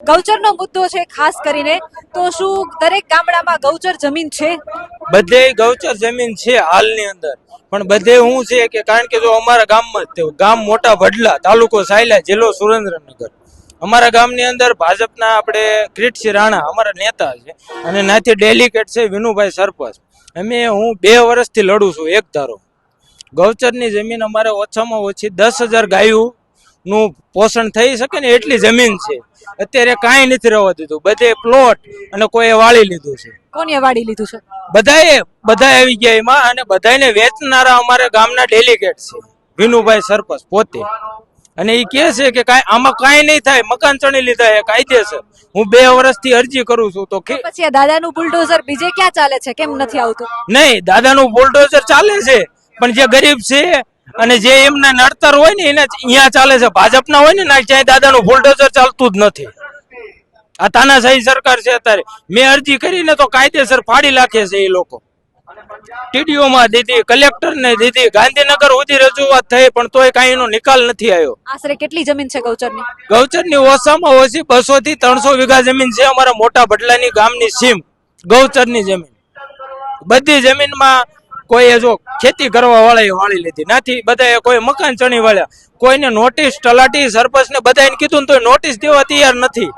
ગૌચરનો મુદ્દો છે ખાસ કરીને. તો શું દરેક ગામડામાં ગૌચર જમીન છે? બધે ગૌચર જમીન છે હાલની અંદર. પણ બધે હું છે કે કારણ કે જો અમારા ગામમાં ગામ મોટા વડલા, તાલુકો સાયલા, જિલ્લો સુરેન્દ્રનગર. અમારા ગામની અંદર ભાજપના આપણે કિરીટસિંહ રાણા, અમારા નેતા છે. અને નાથી ડેલિકેટ છે વિનુભાઈ સરપંચ. અમે હું બે વર્ષથી લડું છું, એક ધારો. ગૌચરની જમીન અમારે ઓછામાં ઓછી દસ હજાર ગાયું નું પોષણ થઈ શકે ને એટલી જમીન છે. અત્યારે કાંઈ નથી રહેવા દીધું. બધે પ્લોટ અને કોઈએ વાળી લીધું છે. કોને વાળી લીધું છે? બધાએ બધા આવી ગયા એમાં અને બધાને વેચનારા અમારે ગામના ડેલિગેટ છે. વિનુભાઈ સરપંચ પોતે. અને એ કહે છે કે કાંઈ આમાં કાંઈ નહીં થાય. મકાન ચણી લીધા એ કાયદેસર. હું બે વર્ષથી અરજી કરું છું તો કે પછી દાદાનું બુલડોઝર બીજે ક્યાં ચાલે છે? કેમ નથી આવતું? નહીં દાદાનું બુલડોઝર ચાલે છે. પણ જે ગરીબ છે અને જે એમના નડતર હોય ને એને અહીંયા ચાલે છે. ભાજપના હોય ને ના ક્યાંય દાદાનું બુલડોઝર ચાલતું જ નથી. આ તાનાશાહી સરકાર છે અત્યારે. મેં અરજી કરીને તો કાયદેસર ફાડી નાખે છે એ લોકો. TDO માં દીધી કલેક્ટર ને દીધી ગાંધીનગર સુધી રજૂઆત થઈ પણ તોય કાંઈ એનો નિકાલ નથી આવ્યો. આશરે કેટલી જમીન છે ગૌચરની? ગૌચરની ઓછામાં ઓછી બસો થી ત્રણસો વીઘા જમીન છે અમારા મોટા ભડલાની ગામની સીમ ગૌચરની જમીન. બધી જમીનમાં કોઈએ જો ખેતી કરવા વાળાએ વાળી લીધી. નથી બધાએ કોઈ મકાન ચણી વાળ્યા. કોઈને નોટિસ તલાટી સરપંચ ને બધાને કીધું ને તોય નોટિસ દેવા તૈયાર નથી.